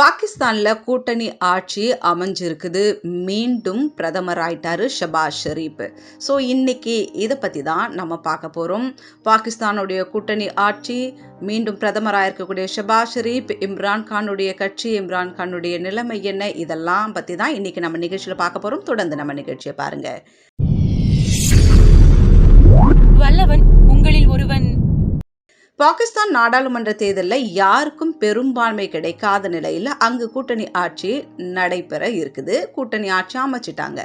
பாகிஸ்தானில் கூட்டணி ஆட்சி அமைஞ்சிருக்குது. மீண்டும் பிரதமர் ஆயிட்டாரு ஷபாஸ் ஷெரீப். ஸோ இன்னைக்கு இதை பற்றி தான் நம்ம பார்க்க போகிறோம் பாகிஸ்தானுடைய கூட்டணி ஆட்சி மீண்டும் பிரதமராக இருக்கக்கூடிய ஷபாஸ் ஷெரீப் இம்ரான் கானுடைய கட்சி இம்ரான் கானுடைய நிலைமை என்ன இதெல்லாம் பற்றி தான் இன்னைக்கு நம்ம நிகழ்ச்சியில் பார்க்க போகிறோம் தொடர்ந்து நம்ம நிகழ்ச்சியை பாருங்கள் வல்லவன் உங்களில் ஒருவன். பாகிஸ்தான் நாடாளுமன்ற தேர்தலில் யாருக்கும் பெரும்பான்மை கிடைக்காத நிலையில் அங்கு கூட்டணி ஆட்சி நடைபெற இருக்குது. கூட்டணி ஆட்சி அமைச்சிட்டாங்க.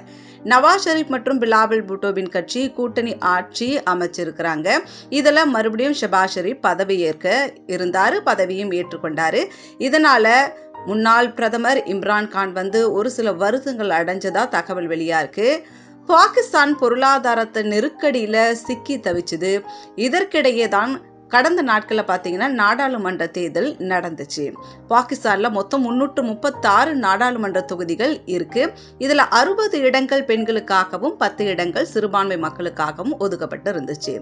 நவாஸ் ஷெரீப் மற்றும் பிலாவல் பூட்டோவின் கட்சி கூட்டணி ஆட்சி அமைச்சிருக்கிறாங்க. இதில் மறுபடியும் ஷபாஸ் ஷெரீப் பதவியேற்க இருந்தார் பதவியும் ஏற்றுக்கொண்டார். இதனால் முன்னாள் பிரதமர் இம்ரான் கான் வந்து ஒரு சில வருத்தங்கள் அடைஞ்சதா தகவல் வெளியாக இருக்குது பாகிஸ்தான் பொருளாதாரத்தை நெருக்கடியில் சிக்கி தவிச்சுது. இதற்கிடையே தான் கடந்த நாட்களில் பார்த்தீங்கன்னா நாடாளுமன்ற தேர்தல் நடந்துச்சு. பாகிஸ்தானில் மொத்தம் முன்னூற்று முப்பத்தாறு நாடாளுமன்ற தொகுதிகள் இருக்கு. இதில் அறுபது இடங்கள் பெண்களுக்காகவும் பத்து இடங்கள் சிறுபான்மை மக்களுக்காகவும் ஒதுக்கப்பட்டு இருந்துச்சு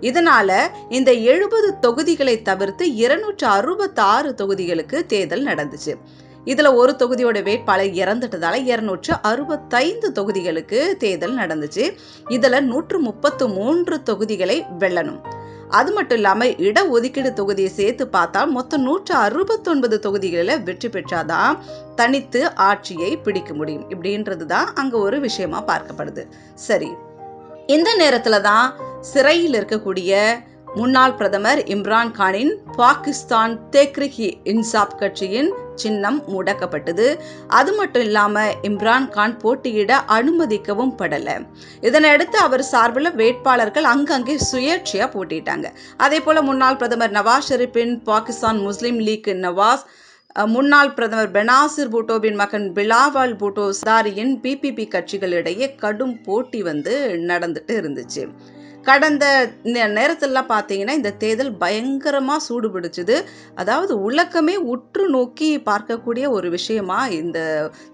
இதனால இந்த எழுபது தொகுதிகளை தவிர்த்து இருநூற்று அறுபத்தாறு தொகுதிகளுக்கு தேர்தல் நடந்துச்சு. இதில் ஒரு தொகுதியோட வேட்பாளர் இறந்துட்டதால இருநூற்று அறுபத்தைந்து தொகுதிகளுக்கு தேர்தல் நடந்துச்சு. இதில் நூற்று முப்பத்து மூன்று தொகுதிகளை வெல்லணும். அது மட்டும் இல்லாமல் இடஒதுக்கீடு தொகுதியை சேர்த்து பார்த்தா மொத்தம் நூற்று அறுபத்தொன்பது தொகுதிகளில் வெற்றி பெற்றாதான் தனித்து ஆட்சியை பிடிக்க முடியும். இப்படின்றது தான் அங்கே ஒரு விஷயமா பார்க்கப்படுது. சரி இந்த நேரத்தில் தான் சிறையில் இருக்கக்கூடிய முன்னாள் பிரதமர் இம்ரான் கானின் பாகிஸ்தான் தெக்ரிஹி இன்சாப் கட்சியின் சின்னம் முடக்கப்பட்டது. அது மட்டும் இல்லாம இம்ரான் கான் போட்டியிட அனுமதிக்கவும் படல. இதனையடுத்து அவர் சார்பில் வேட்பாளர்கள் அங்கங்கே சுயேட்சையா போட்டிட்டாங்க அதே போல முன்னாள் பிரதமர் நவாஸ் ஷெரீப்பின் பாகிஸ்தான் முஸ்லீம் லீக் நவாஸ் முன்னாள் பிரதமர் பெனாசிர் பூட்டோவின் மகன் பிலாவால் பூட்டோ சாரியின் பிபிபி கட்சிகளிடையே கடும் போட்டி வந்து நடந்துட்டு இருந்துச்சு. கடந்த நேரத்திலலாம் பார்த்தீங்கன்னா இந்த தேர்தல் பயங்கரமாக சூடுபிடிச்சது. அதாவது உலகமே உற்று நோக்கி பார்க்கக்கூடிய ஒரு விஷயமா இந்த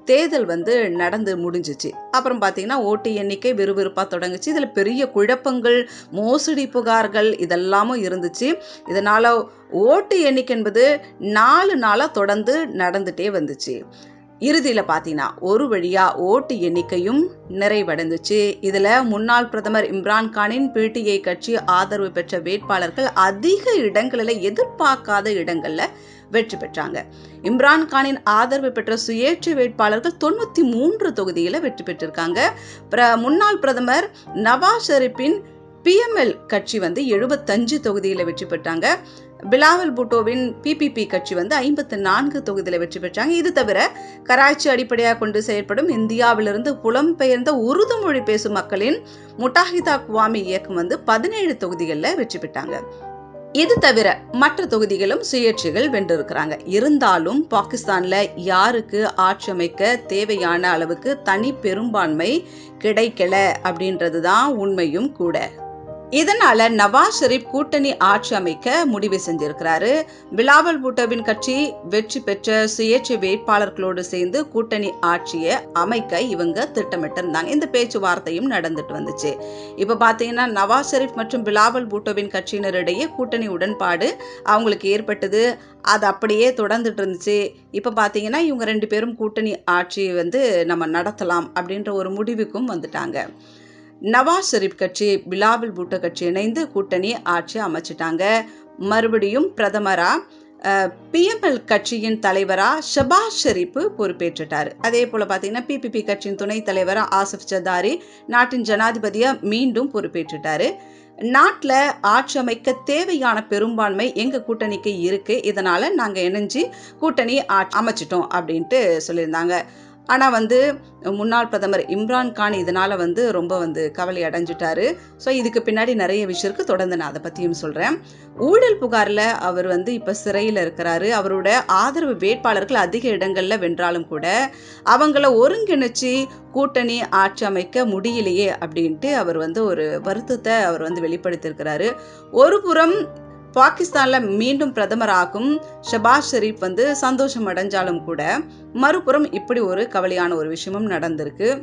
தேர்தல் வந்து நடந்து முடிஞ்சிச்சு. அப்புறம் பார்த்தீங்கன்னா ஓட்டு எண்ணிக்கை விறுவிறுப்பாக தொடங்குச்சு. இதில் பெரிய குழப்பங்கள் மோசடி புகார்கள் இதெல்லாமும் இருந்துச்சு. இதனால் ஓட்டு எண்ணிக்கை என்பது நாலு நாளாக தொடர்ந்து நடந்துகிட்டே வந்துச்சு. இறுதியில் பார்த்தீங்கன்னா ஒரு வழியாக ஓட்டு எண்ணிக்கையும் நிறைவடைந்துச்சு. இதில் முன்னாள் பிரதமர் இம்ரான்கானின் பிடிஐ கட்சி ஆதரவு பெற்ற வேட்பாளர்கள் அதிக இடங்களில் எதிர்பார்க்காத இடங்களில் வெற்றி பெற்றாங்க. இம்ரான்கானின் ஆதரவு பெற்ற சுயேட்சை வேட்பாளர்கள் தொண்ணூற்றி மூன்று தொகுதியில் வெற்றி பெற்றிருக்காங்க. முன்னாள் பிரதமர் நவாஸ் ஷெரீப்பின் பிஎம்எல் கட்சி வந்து எழுபத்தஞ்சு தொகுதியில் வெற்றி பெற்றாங்க. பிலாவல் பூட்டோவின் பிபிபி கட்சி வந்து ஐம்பத்து நான்கு தொகுதியில் வெற்றி பெற்றாங்க. இது தவிர கராச்சி அடிப்படையாக கொண்டு செயல்படும் இந்தியாவிலிருந்து புலம்பெயர்ந்த உருது மொழி பேசும் மக்களின் முட்டாஹிதா குவாமி இயக்கம் வந்து பதினேழு தொகுதிகளில் வெற்றி பெற்றாங்க. இது தவிர மற்ற தொகுதிகளும் சுயேட்சைகள் வென்றிருக்கிறாங்க. இருந்தாலும் பாகிஸ்தான்ல யாருக்கு ஆட்சி அமைக்க தேவையான அளவுக்கு தனி பெரும்பான்மை கிடைக்கல அப்படின்றது தான் உண்மையும் கூட. இதனால நவாஸ் ஷெரீப் கூட்டணி ஆட்சி அமைக்க முடிவு செஞ்சிருக்கிறாரு. பிலாவல் பூட்டோவின் கட்சி வெற்றி பெற்ற சுயேட்சை வேட்பாளர்களோடு சேர்ந்து கூட்டணி ஆட்சியை அமைக்க இவங்க திட்டமிட்டிருந்தாங்க. இந்த பேச்சுவார்த்தையும் நடந்துட்டு வந்துச்சு. இப்ப பாத்தீங்கன்னா நவாஸ் ஷெரீப் மற்றும் பிலாவல் பூட்டோவின் கட்சியினரிடையே கூட்டணி உடன்பாடு அவங்களுக்கு ஏற்பட்டது. அது அப்படியே தொடர்ந்துட்டு இருந்துச்சு. இப்போ பார்த்தீங்கன்னா இவங்க ரெண்டு பேரும் கூட்டணி ஆட்சி வந்து நம்ம நடத்தலாம் அப்படின்ற ஒரு முடிவுக்கும் வந்துட்டாங்க. நவாஸ் ஷெரீப் கட்சி பிலாவில் பூட்டோ கட்சி இணைந்து கூட்டணி ஆட்சி அமைச்சிட்டாங்க. மறுபடியும் பிரதமராக பிஎம்எல் கட்சியின் தலைவராக ஷபாஸ் ஷெரீப் பொறுப்பேற்றுட்டார். அதே போல் பார்த்தீங்கன்னா பிபிபி கட்சியின் துணைத் தலைவராக ஆசிஃப் ஜதாரி நாட்டின் ஜனாதிபதியாக மீண்டும் பொறுப்பேற்றுட்டாரு. நாட்டில் ஆட்சி அமைக்க தேவையான பெரும்பான்மை எங்கள் கூட்டணிக்கு இருக்குது இதனால் நாங்கள் இணைஞ்சு கூட்டணி அமைச்சிட்டோம் அப்படின்ட்டு சொல்லியிருந்தாங்க. ஆனால் வந்து முன்னாள் பிரதமர் இம்ரான் கான் இதனால் வந்து ரொம்ப வந்து கவலை அடைஞ்சிட்டாரு. ஸோ இதுக்கு பின்னாடி நிறைய விஷயம் இருக்குது தொடர்ந்து நான் அதை பற்றியும் சொல்கிறேன் ஊழல் புகாரில் அவர் வந்து இப்போ சிறையில் இருக்கிறாரு. அவரோட ஆதரவு வேட்பாளர்கள் அதிக இடங்களில் வென்றாலும் கூட அவங்கள ஒருங்கிணைச்சு கூட்டணி ஆட்சி அமைக்க முடியலையே அப்படின்ட்டு அவர் வந்து ஒரு வருத்தத்தை அவர் வந்து வெளிப்படுத்தியிருக்கிறாரு. ஒரு புறம் பாகிஸ்தானில் மீண்டும் பிரதமராகும் ஷபாஸ் ஷெரீப் வந்து சந்தோஷம் அடைஞ்சாலும் கூட மறுபுறம் இப்படி ஒரு கவலையான ஒரு விஷயமும் நடந்திருக்கு.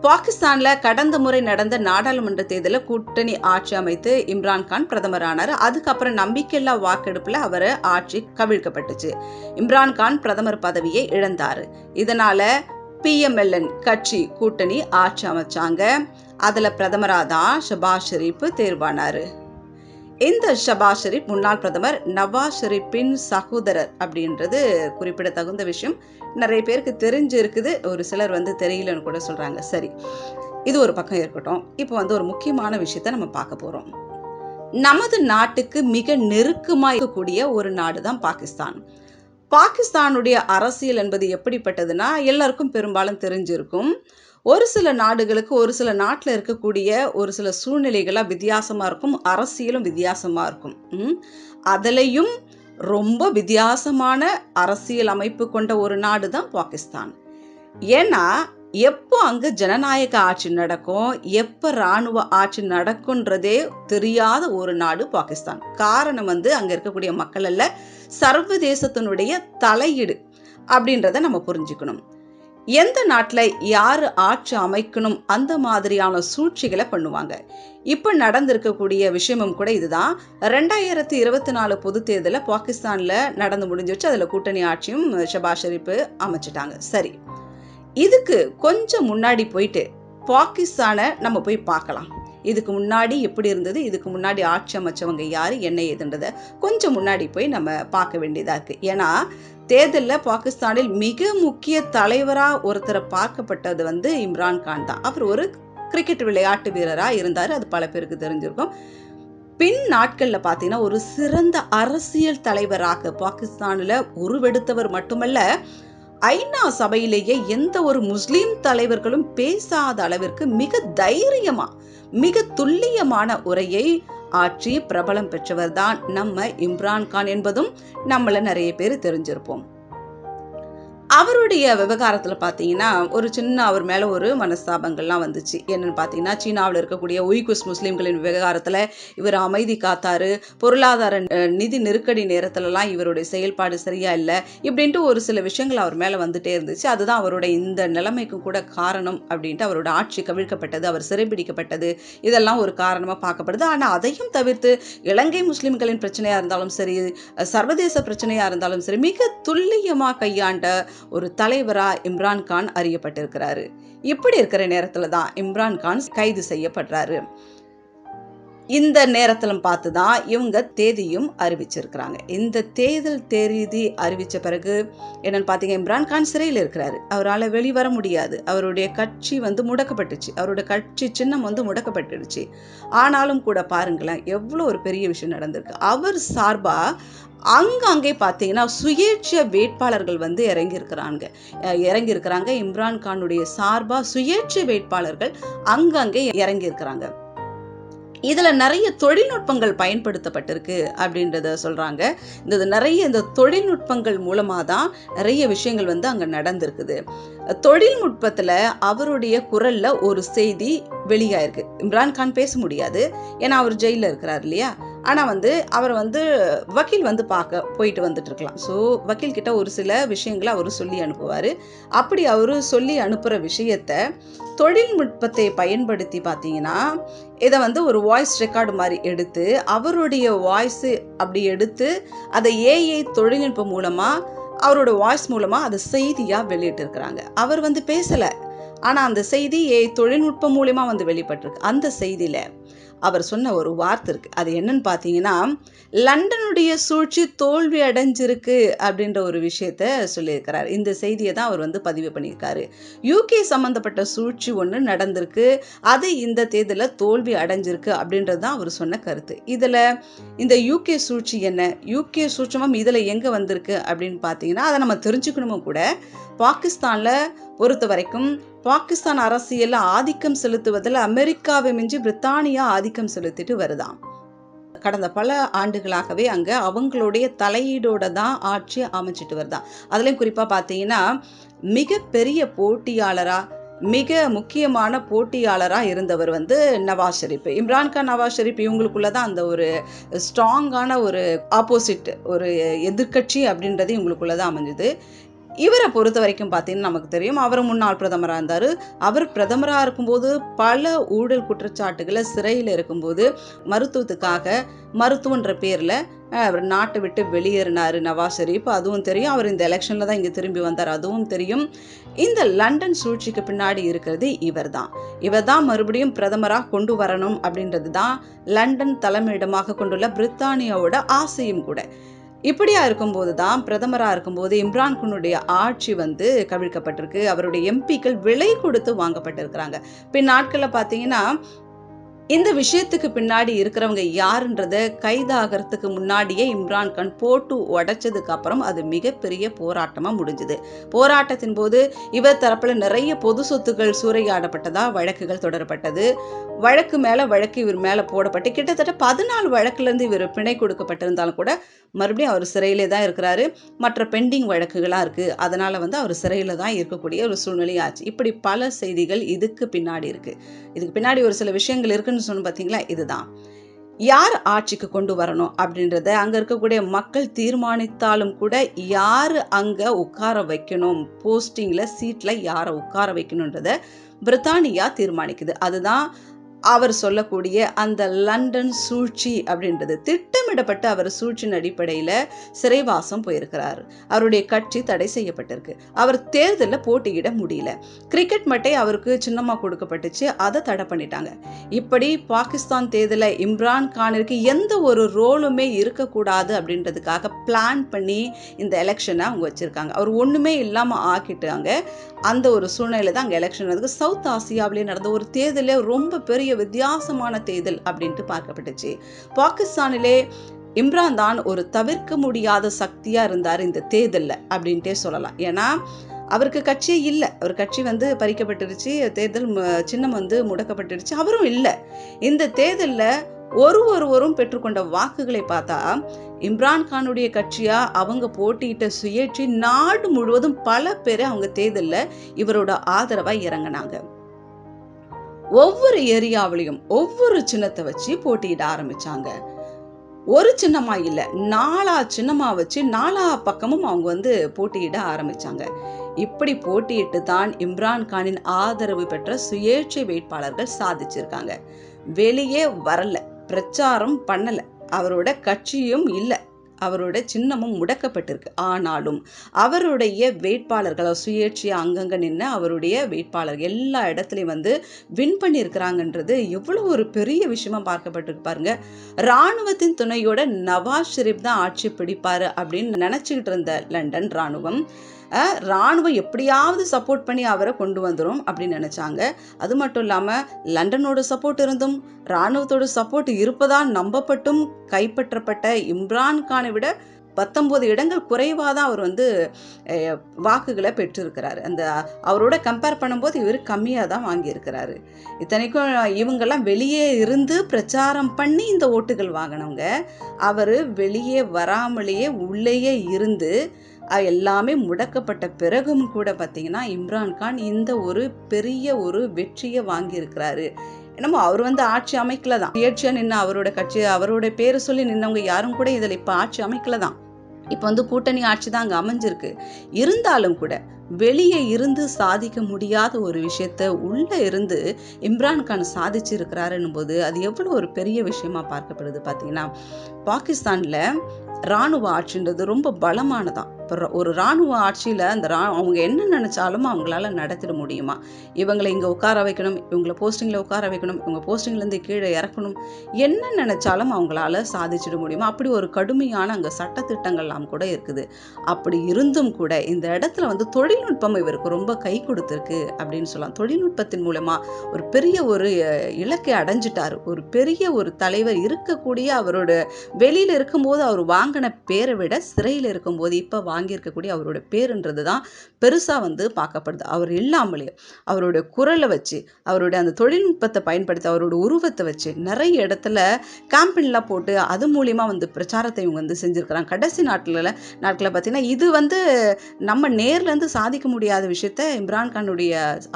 பாகிஸ்தானில் கடந்த முறை நடந்த நாடாளுமன்ற தேர்தலில் கூட்டணி ஆட்சி அமைத்து இம்ரான்கான் பிரதமரானார். அதுக்கப்புறம் நம்பிக்கையில்லா வாக்கெடுப்பில் அவர் ஆட்சி கவிழ்க்கப்பட்டுச்சு. இம்ரான்கான் பிரதமர் பதவியை இழந்தார். இதனால் பிஎம்எல்என் கட்சி கூட்டணி ஆட்சி அமைச்சாங்க. அதில் பிரதமராக தான் ஷபாஸ் ஷெரீப் தேர்வானாரு. இந்த ஷபாஸ் ஷெரீப் முன்னாள் பிரதமர் நவாஸ் ஷெரீப்பின் சகோதரர் அப்படின்றது குறிப்பிடத்தகுந்த விஷயம். நிறைய பேருக்கு தெரிஞ்சு இருக்குது ஒரு சிலர் வந்து தெரியலன்னு கூட சொல்கிறாங்க சரி இது ஒரு பக்கம் இருக்கட்டும். இப்போ வந்து ஒரு முக்கியமான விஷயத்த நம்ம பார்க்க போகிறோம் நமது நாட்டுக்கு மிக நெருக்கமாக இருக்கக்கூடிய ஒரு நாடு தான் பாகிஸ்தான். பாகிஸ்தானுடைய அரசியல் என்பது எப்படிப்பட்டதுன்னா எல்லாருக்கும் பெரும்பாலும் தெரிஞ்சிருக்கும். ஒரு சில நாடுகளுக்கு ஒரு சில நாட்டில் இருக்கக்கூடிய ஒரு சில சூழ்நிலைகளாக வித்தியாசமாக இருக்கும். அரசியலும் வித்தியாசமாக இருக்கும். ம். ரொம்ப வித்தியாசமான அரசியல் அமைப்பு கொண்ட ஒரு நாடு தான் பாகிஸ்தான். ஏன்னா எப்போ அங்கே ஜனநாயக ஆட்சி நடக்கும் எப்போ இராணுவ ஆட்சி நடக்கும்ன்றதே தெரியாத ஒரு நாடு பாகிஸ்தான். காரணம் வந்து அங்கே இருக்கக்கூடிய மக்கள் அல்ல சர்வதேசத்தினுடைய தலையீடு அப்படின்றத நம்ம புரிஞ்சுக்கணும். எந்த நாட்டில் யார் ஆட்சி அமைக்கணும் அந்த மாதிரியான சூழ்ச்சிகளை பண்ணுவாங்க. இப்போ நடந்திருக்கக்கூடிய விஷயமும் கூட இதுதான். ரெண்டாயிரத்தி இருபத்தி நாலு பொது தேர்தலில் பாகிஸ்தானில் நடந்து முடிஞ்சிருச்சு அதில் கூட்டணி ஆட்சியும் ஷபாஸ் ஷெரீப்பு அமைச்சிட்டாங்க. சரி. இதுக்கு கொஞ்சம் முன்னாடி போயிட்டு பாகிஸ்தானை நம்ம போய் பார்க்கலாம். இதுக்கு முன்னாடி எப்படி இருந்தது? இதுக்கு முன்னாடி ஆட்சி அமைச்சவங்க யார்? என்ன ஏதுன்றதை கொஞ்சம் முன்னாடி போய் நம்ம பார்க்க வேண்டியதாக இருக்குது ஏன்னா தேர்தலில் பாகிஸ்தானில் மிக முக்கிய தலைவராக ஒருத்தரை பார்க்கப்பட்டது வந்து இம்ரான் கான் தான். அவர் ஒரு கிரிக்கெட் விளையாட்டு வீரராக இருந்தார் அது பல பேருக்கு தெரிஞ்சிருக்கும். பின் நாட்களில் பார்த்தீங்கன்னா ஒரு சிறந்த அரசியல் தலைவராக பாகிஸ்தானில் உருவெடுத்தவர் மட்டுமல்ல ஐநா சபையிலேயே எந்த ஒரு முஸ்லீம் தலைவர்களும் பேசாத அளவிற்கு மிக தைரியமாக மிக துல்லியமான உரையை ஆற்றி பிரபலம் பெற்றவர் தான் நம்ம இம்ரான்கான் என்பதும் நம்மள நிறைய பேர் தெரிஞ்சிருப்போம். அவருடைய விவகாரத்தில் பார்த்தீங்கன்னா ஒரு சின்ன அவர் மேலே ஒரு மனஸ்தாபங்கள்லாம் வந்துச்சு. என்னென்னு பார்த்தீங்கன்னா சீனாவில் இருக்கக்கூடிய உய்குஸ் முஸ்லீம்களின் விவகாரத்தில் இவர் அமைதி காத்தார் பொருளாதார நிதி நெருக்கடி நேரத்துலலாம் இவருடைய செயல்பாடு சரியா இல்லை இப்படின்ட்டு ஒரு சில விஷயங்கள் அவர் மேலே வந்துட்டே இருந்துச்சு. அதுதான் அவருடைய இந்த நிலைமைக்கும் கூட காரணம் அப்படின்ட்டு அவரோட ஆட்சி கவிழ்க்கப்பட்டது அவர் சிறைபிடிக்கப்பட்டது இதெல்லாம் ஒரு காரணமாக பார்க்கப்படுது. ஆனால் அதையும் தவிர்த்து இலங்கை முஸ்லீம்களின் பிரச்சனையாக இருந்தாலும் சரி சர்வதேச பிரச்சனையாக இருந்தாலும் சரி மிக துல்லியமாக கையாண்ட ஒரு தலைவரா இம்ரான் கான் அறியப்பட்டிருக்கிறாரு. இப்படி இருக்கிற நேரத்தில் தான் இம்ரான் கான் கைது செய்யப்படுறாரு. இந்த நேரத்திலும் பார்த்து தான் இவங்க தேதியும் அறிவிச்சிருக்கிறாங்க. இந்த தேர்தல் தேதி அறிவிச்ச பிறகு என்னன்னு பார்த்தீங்க இம்ரான் கான் சிறையில் இருக்கிறாரு. அவரால் வெளிவர முடியாது. அவருடைய கட்சி வந்து முடக்கப்பட்டுச்சு. அவருடைய கட்சி சின்னம் வந்து முடக்கப்பட்டுடுச்சு. ஆனாலும் கூட பாருங்களேன் எவ்வளோ ஒரு பெரிய விஷயம் நடந்திருக்கு. அவர் சார்பா அங்கங்கே பார்த்தீங்கன்னா சுயேட்சை வேட்பாளர்கள் வந்து இறங்கியிருக்கிறாங்க. இறங்கியிருக்கிறாங்க. இம்ரான் கானுடைய சார்பா சுயேட்சை வேட்பாளர்கள் அங்கங்கே இறங்கியிருக்கிறாங்க. இதில் நிறைய தொழில்நுட்பங்கள் பயன்படுத்தப்பட்டிருக்கு அப்படின்றத சொல்கிறாங்க இந்த நிறைய இந்த தொழில்நுட்பங்கள் மூலமாக தான் நிறைய விஷயங்கள் வந்து அங்கே நடந்திருக்குது. தொழில்நுட்பத்தில் அவருடைய குரலில் ஒரு செய்தி வெளியாயிருக்கு. இம்ரான்கான் பேச முடியாது. ஏன்னா அவர் ஜெயிலில் இருக்கிறார் இல்லையா? ஆனால் வந்து அவர் வந்து வக்கீல் வந்து பார்க்க போயிட்டு வந்துட்டுருக்கலாம். ஸோ வக்கீல்கிட்ட ஒரு சில விஷயங்களை அவர் சொல்லி அனுப்புவார். அப்படி அவர் சொல்லி அனுப்புகிற விஷயத்த தொழில்நுட்பத்தை பயன்படுத்தி பார்த்தீங்கன்னா இதை வந்து ஒரு வாய்ஸ் ரெக்கார்டு மாதிரி எடுத்து அவருடைய வாய்ஸு அப்படி எடுத்து அதை ஏஐ தொழில்நுட்பம் மூலமாக அவரோட வாய்ஸ் மூலமாக அதை செய்தியாக வெளியிட்டிருக்கிறாங்க. அவர் வந்து பேசலை. ஆனால் அந்த செய்தி ஏஐ தொழில்நுட்பம் மூலயமா வந்து வெளிப்பட்டிருக்கு. அந்த செய்தியில் அவர் சொன்ன ஒரு வார்த்தை இருக்குது அது என்னன்னு பார்த்தீங்கன்னா லண்டனுடைய சூழ்ச்சி தோல்வி அடைஞ்சிருக்கு அப்படின்ற ஒரு விஷயத்த சொல்லியிருக்கிறார். இந்த செய்தியை தான் அவர் வந்து பதிவு பண்ணியிருக்காரு. யூகே சம்மந்தப்பட்ட சூழ்ச்சி ஒன்று நடந்திருக்கு. அது இந்த தேர்தலில் தோல்வி அடைஞ்சிருக்கு அப்படின்றது தான் அவர் சொன்ன கருத்து. இதில் இந்த யூகே சூழ்ச்சி என்ன? யூகே சூட்சமம் இதில் எங்கே வந்திருக்கு அப்படின்னு பார்த்தீங்கன்னா அதை நம்ம தெரிஞ்சுக்கணுமோ கூட பாகிஸ்தானில் பொறுத்த வரைக்கும் பாகிஸ்தான் அரசியலில் ஆதிக்கம் செலுத்துவதில் அமெரிக்காவை மிஞ்சி பிரித்தானியா ஆதிக்கம் செலுத்திட்டு வருதாம். கடந்த பல ஆண்டுகளாகவே அங்கே அவங்களுடைய தலையீடோட தான் ஆட்சி அமைச்சிட்டு வருதான் அதுலேயும் குறிப்பாக பார்த்தீங்கன்னா மிகப்பெரிய போட்டியாளராக மிக முக்கியமான போட்டியாளராக இருந்தவர் வந்து நவாஸ் ஷெரீப். இம்ரான்கான் நவாஸ் ஷெரீப் இவங்களுக்குள்ள தான் அந்த ஒரு ஸ்ட்ராங்கான ஒரு ஆப்போசிட் ஒரு எதிர்க்கட்சி அப்படின்றது இவங்களுக்குள்ள தான் அமைஞ்சுது. இவரை பொறுத்த வரைக்கும் பார்த்தீங்கன்னா நமக்கு தெரியும் அவர் முன்னாள் பிரதமராக இருந்தார். அவர் பிரதமராக இருக்கும்போது பல ஊழல் குற்றச்சாட்டுகளை சிறையில் இருக்கும்போது மருத்துவத்துக்காக மருத்துவன்ற பேரில் அவர் நாட்டை விட்டு வெளியேறினார் நவாஸ் ஷெரீப். அதுவும் தெரியும் அவர் இந்த எலெக்ஷனில் தான் இங்கே திரும்பி வந்தார். அதுவும் தெரியும். இந்த லண்டன் சூழ்ச்சிக்கு பின்னாடி இருக்கிறது இவர் தான் இவர் தான் மறுபடியும் பிரதமராக கொண்டு வரணும் அப்படின்றது தான் லண்டன் தலைமையிடமாக கொண்டுள்ள பிரித்தானியாவோட ஆசையும் கூட. இப்படியா இருக்கும்போது தான் பிரதமராக இருக்கும்போது இம்ரான் குனுடைய ஆட்சி வந்து கவிழ்க்கப்பட்டிருக்கு. அவருடைய எம்பிக்கள் விலை கொடுத்து வாங்கப்பட்டிருக்கிறாங்க. பின் நாட்களில் பார்த்தீங்கன்னா இந்த விஷயத்துக்கு பின்னாடி இருக்கிறவங்க யாருன்றத கைதாகிறதுக்கு முன்னாடியே இம்ரான் கான் போட்டு உடைச்சதுக்கு அப்புறம் அது மிகப்பெரிய போராட்டமா முடிஞ்சுது. போராட்டத்தின் போது இவர் தரப்புல நிறைய பொது சொத்துக்கள் சூறையாடப்பட்டதா வழக்குகள் தொடரப்பட்டது. வழக்கு மேல வழக்கு இவர் மேல போடப்பட்டு கிட்டத்தட்ட பதினாலு வழக்குல இருந்து இவர் பிணை கொடுக்கப்பட்டிருந்தாலும் கூட மறுபடியும் அவர் சிறையிலே தான் இருக்கிறாரு. மற்ற பெண்டிங் வழக்குகளாக இருக்கு. அதனால வந்து அவர் சிறையில தான் இருக்கக்கூடிய ஒரு சூழ்நிலை ஆச்சு இப்படி பல செய்திகள் இதுக்கு பின்னாடி இருக்கு. இதுக்கு பின்னாடி ஒரு சில விஷயங்கள் இருக்குன்னு சொன்ன பார்த்தீங்களா இதுதான். யார் ஆட்சிக்கு கொண்டு வரணும் அப்படின்றத அங்கே இருக்கக்கூடிய மக்கள் தீர்மானித்தாலும் கூட யார் அங்கே உட்கார வைக்கணும்? போஸ்டிங்கில் சீட்டில் யாரை உட்கார வைக்கணுன்றத பிரித்தானியா தீர்மானிக்குது. அதுதான் அவர் சொல்லக்கூடிய அந்த லண்டன் சூழ்ச்சி அப்படின்றது திட்டமிடப்பட்ட அவர் சூழ்ச்சியின் அடிப்படையில் சிறைவாசம் போயிருக்கிறார். அவருடைய கட்சி தடை செய்யப்பட்டிருக்கு. அவர் தேர்தலில் போட்டியிட முடியல. கிரிக்கெட் மட்டை அவருக்கு சின்னமாக கொடுக்கப்பட்டுச்சு. அதை தடை பண்ணிட்டாங்க. இப்படி பாகிஸ்தான் தேர்தலில் இம்ரான் கானிற்கு எந்த ஒரு ரோலுமே இருக்கக்கூடாது அப்படின்றதுக்காக பிளான் பண்ணி இந்த எலெக்ஷனை அவங்க வச்சுருக்காங்க. அவர் ஒன்றுமே இல்லாமல் ஆக்கிட்டாங்க. அந்த ஒரு சூழ்நிலை தான் அங்கே எலெக்ஷன் நடந்தது சவுத் ஆசியாவிலே நடந்த ஒரு தேர்தலே ரொம்ப பெரிய வித்தியாசமான தேர்தல் அப்படின்ட்டு பார்க்கப்பட்டுச்சு. பாகிஸ்தானிலே இம்ரான் தான் ஒரு தவிர்க்க முடியாத சக்தியாக இருந்தார் இந்த தேர்தலில் அப்படின்ட்டே சொல்லலாம். ஏன்னா அவருக்கு கட்சியே இல்லை. அவர் கட்சி வந்து பறிக்கப்பட்டுருச்சு தேர்தல் சின்னம் வந்து முடக்கப்பட்டுருச்சு. அவரும் இல்லை. இந்த தேர்தலில் ஒரு ஒருவரும் பெற்றுக்கொண்ட வாக்குகளை பார்த்தா இம்ரான் கானுடைய கட்சியா அவங்க போட்டியிட்ட சுயேட்சி நாடு முழுவதும் பல பேர் அவங்க தேர்தலில் இவரோட ஆதரவா இறங்கினாங்க. ஒவ்வொரு ஏரியாவிலையும் ஒவ்வொரு சின்னத்தை வச்சு போட்டியிட ஆரம்பிச்சாங்க. ஒரு சின்னமா இல்ல நாலா சின்னமா வச்சு நாலா பக்கமும் அவங்க வந்து போட்டியிட ஆரம்பிச்சாங்க. இப்படி போட்டியிட்டு தான் இம்ரான் கானின் ஆதரவு பெற்ற சுயேட்சை வேட்பாளர்கள் சாதிச்சிருக்காங்க. வெளியே வரல பிரச்சாரம் பண்ணல. அவரோட கட்சியும் இல்லை. அவரோட சின்னமும் முடக்கப்பட்டிருக்கு. ஆனாலும் அவருடைய வேட்பாளர்கள் சுயேட்சையாக அங்கங்கே நின்று அவருடைய வேட்பாளர் எல்லா இடத்துலையும் வந்து வின் பண்ணியிருக்கிறாங்கன்றது எவ்வளோ ஒரு பெரிய விஷயமா பார்க்கப்பட்டிருக்கு பாருங்க. இராணுவத்தின் துணையோட நவாஸ் ஷெரீப் தான் ஆட்சி பிடிப்பார் அப்படின்னு நினச்சிக்கிட்டு இருந்த லண்டன் இராணுவம் இராணுவம் எப்படியாவது சப்போர்ட் பண்ணி அவரை கொண்டு வந்துடும் அப்படின்னு நினச்சாங்க. அது மட்டும் இல்லாமல் லண்டனோட சப்போர்ட் இருந்தும் இராணுவத்தோட சப்போர்ட் இருப்பதால் நம்பப்பட்டும் கைப்பற்றப்பட்ட இம்ரான் கானை விட பத்தொம்போது இடங்கள் குறைவாக தான் அவர் வந்து வாக்குகளை பெற்றிருக்கிறாரு. அந்த அவரோட கம்பேர் பண்ணும்போது இவர் கம்மியாக தான் வாங்கியிருக்கிறாரு. இத்தனைக்கும் இவங்கெல்லாம் வெளியே இருந்து பிரச்சாரம் பண்ணி இந்த ஓட்டுகள் வாங்கினவங்க. அவர் வெளியே வராமலேயே உள்ளேயே இருந்து எல்லாமே முடக்கப்பட்ட பிறகும் கூட பார்த்தீங்கன்னா இம்ரான் கான் இந்த ஒரு பெரிய ஒரு வெற்றியை வாங்கியிருக்கிறாரு. என்னமோ அவர் வந்து ஆட்சி அமைக்கல தான். சுயேட்சையாக நின்று அவரோட கட்சி அவரோட பேரை சொல்லி நின்னவங்க யாரும் கூட இதில் இப்போ ஆட்சி அமைக்கல தான். இப்போ வந்து கூட்டணி ஆட்சி தான் அங்கே அமைஞ்சிருக்கு. இருந்தாலும் கூட வெளியே இருந்து சாதிக்க முடியாத ஒரு விஷயத்த உள்ளே இருந்து இம்ரான்கான் சாதிச்சிருக்கிறாருன்னும்போது சாதிச்சிருக்கிறாருன்னும் போது அது எவ்வளோ ஒரு பெரிய விஷயமா பார்க்கப்படுது பார்த்தீங்கன்னா பாகிஸ்தானில் இராணுவ ஆட்சின்றது ரொம்ப பலமானதான் இப்போ ஒரு இராணுவ ஆட்சியில் அந்த ரா அவங்க என்ன நினச்சாலும் அவங்களால நடத்திட முடியுமா? இவங்களை இங்கே உட்கார வைக்கணும் இவங்களை போஸ்டிங்கில் உட்கார வைக்கணும் இவங்க போஸ்டிங்லேருந்து கீழே இறக்கணும். என்ன நினச்சாலும் அவங்களால சாதிச்சிட முடியுமா? அப்படி ஒரு கடுமையான அங்கே சட்டத்திட்டங்கள்லாம் கூட இருக்குது. அப்படி இருந்தும் கூட இந்த இடத்துல வந்து தொழில்நுட்பம் இவருக்கு ரொம்ப கை கொடுத்துருக்கு அப்படின்னு சொல்லலாம். தொழில்நுட்பத்தின் மூலமாக ஒரு பெரிய ஒரு இலக்கை அடைஞ்சிட்டாரு. ஒரு பெரிய ஒரு தலைவர் இருக்கக்கூடிய அவரோட வெளியில் இருக்கும்போது அவர் வாங்கின பேரை விட சிறையில் இருக்கும்போது இப்போ வாங்கியிருக்கக்கூடிய அவரோட பேருன்றது தான் பெருசாக வந்து பார்க்கப்படுது. அவர் இல்லாமலே அவரோட குரலை வச்சு அவரோட அந்த தொழில்நுட்பத்தை பயன்படுத்தி அவரோட உருவத்தை வச்சு நிறைய இடத்துல கேம்பெயின்லாம் போட்டு அது மூலியமாக வந்து பிரச்சாரத்தை இவங்க வந்து செஞ்சுருக்கிறாங்க. கடைசி நாட்டில் நாட்களில் பார்த்தீங்கன்னா இது வந்து நம்ம நேர்லேருந்து சாதிக்க முடியாத விஷயத்த இம்ரான்கானுடைய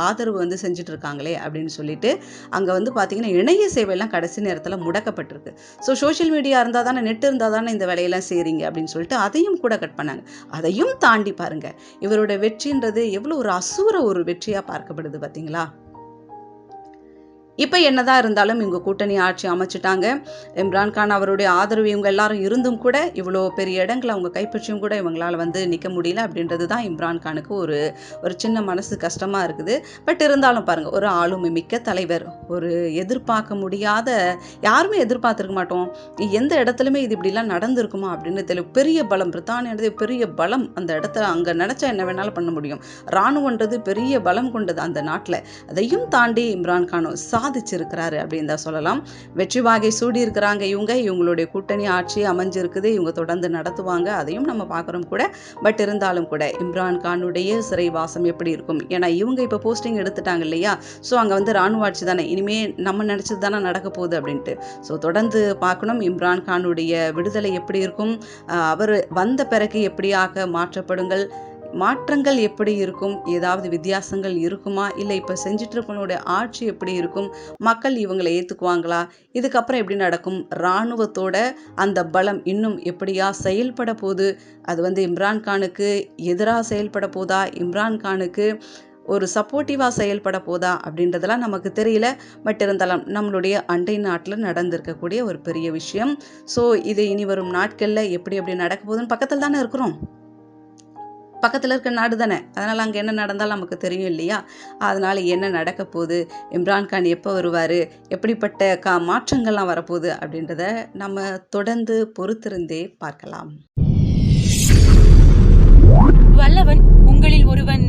ஆதரவு வந்து செஞ்சுட்டு இருக்காங்களே அப்படின்னு சொல்லிட்டு அங்கே வந்து பார்த்திங்கன்னா இணைய சேவையெல்லாம் கடைசி நேரத்தில் முடக்கப்பட்டிருக்கு. ஸோ சோஷியல் மீடியா இருந்தால் தானே நெட் இருந்தால் தானே இந்த வேலையெல்லாம் செய்கிறீங்க அப்படின்னு சொல்லிட்டு அதையும் கூட கட் பண்ணாங்க. அதையும் தாண்டி பாருங்க. இவரோட வெற்றின்றது எவ்வளோ ஒரு அசூர ஒரு வெற்றியாக பார்க்கப்படுது பார்த்தீங்களா இப்போ என்னதான் இருந்தாலும் இவங்க கூட்டணி ஆட்சி அமைச்சிட்டாங்க. இம்ரான் கான் அவருடைய ஆதரவு இவங்க எல்லாரும் இருந்தும் கூட இவ்வளோ பெரிய இடங்களை அவங்க கைப்பற்றியும் கூட இவங்களால் வந்து நிற்க முடியல அப்படின்றது தான் இம்ரான் கானுக்கு ஒரு ஒரு சின்ன மனசு கஷ்டமாக இருக்குது. பட் இருந்தாலும் பாருங்கள் ஒரு ஆளுமை மிக்க தலைவர் ஒரு எதிர்பார்க்க முடியாத யாருமே எதிர்பார்த்துருக்க மாட்டோம். எந்த இடத்துலையுமே இது இப்படிலாம் நடந்திருக்குமா அப்படின்னு தெரியல. பெரிய பலம் பிரித்தானியானது பெரிய பலம் அந்த இடத்துல அங்கே நினச்சா என்ன வேணாலும் பண்ண முடியும். இராணுவன்றது பெரிய பலம் கொண்டது அந்த நாட்டில். அதையும் தாண்டி இம்ரான் கானும் சாதிச்சிருக்கிறாரு அப்படின்னு தான் சொல்லலாம். வெற்றி வாகை சூடி இருக்கிறாங்க இவங்க. இவங்களுடைய கூட்டணி ஆட்சி அமைஞ்சிருக்குது. இவங்க தொடர்ந்து நடத்துவாங்க. அதையும் நம்ம பார்க்குறோம் கூட. பட் இருந்தாலும் கூட இம்ரான் கானுடைய சிறைவாசம் எப்படி இருக்கும்? ஏன்னா இவங்க இப்போ போஸ்டிங் எடுத்துட்டாங்க இல்லையா? ஸோ அங்கே வந்து ராணுவ ஆட்சி தானே. இனிமேல் நம்ம நினச்சது தானே நடக்க போகுது அப்படின்ட்டு. ஸோ தொடர்ந்து பார்க்கணும். இம்ரான் கானுடைய விடுதலை எப்படி இருக்கும்? அவர் வந்த பிறகு எப்படியாக மாற்றப்படுங்கள்? மாற்றங்கள் எப்படி இருக்கும்? ஏதாவது வித்தியாசங்கள் இருக்குமா? இல்லை இப்போ செஞ்சுட்டு ஆட்சி எப்படி இருக்கும்? மக்கள் இவங்களை ஏற்றுக்குவாங்களா இதுக்கப்புறம் எப்படி நடக்கும்? இராணுவத்தோட அந்த பலம் இன்னும் எப்படியா செயல்பட போகுது? அது வந்து இம்ரான்கானுக்கு எதிராக செயல்பட போதா? இம்ரான்கானுக்கு ஒரு சப்போர்ட்டிவாக செயல்பட போதா? அப்படின்றதெல்லாம் நமக்கு தெரியல. பட் இருந்தாலும் நம்மளுடைய அண்டை நாட்டில் நடந்திருக்கக்கூடிய ஒரு பெரிய விஷயம். ஸோ இது இனி வரும் நாட்களில் எப்படி எப்படி நடக்க போகுதுன்னு பக்கத்தில் தானே இருக்கிறோம். பக்கத்தில் இருக்க நாடு தானே. அதனால் அங்கே என்ன நடந்தாலும் நமக்கு தெரியும் இல்லையா? அதனால் என்ன நடக்க போகுது? இம்ரான்கான் எப்போ வருவார்? எப்படிப்பட்ட கா மாற்றங்கள்லாம் வரப்போகுது அப்படின்றத நம்ம தொடர்ந்து பொறுத்திருந்தே பார்க்கலாம். வல்லவன் உங்களில் ஒருவன்